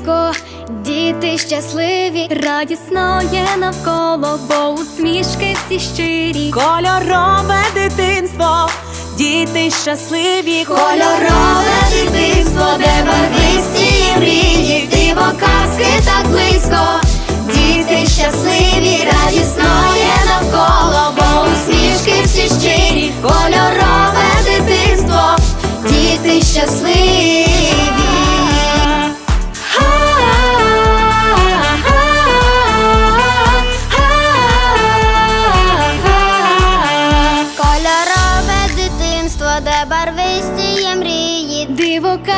близько, діти щасливі, радісно є навколо, бо усмішки всі щирі. кольорове дитинство, діти щасливі, Кольорове дитинство, де барвисті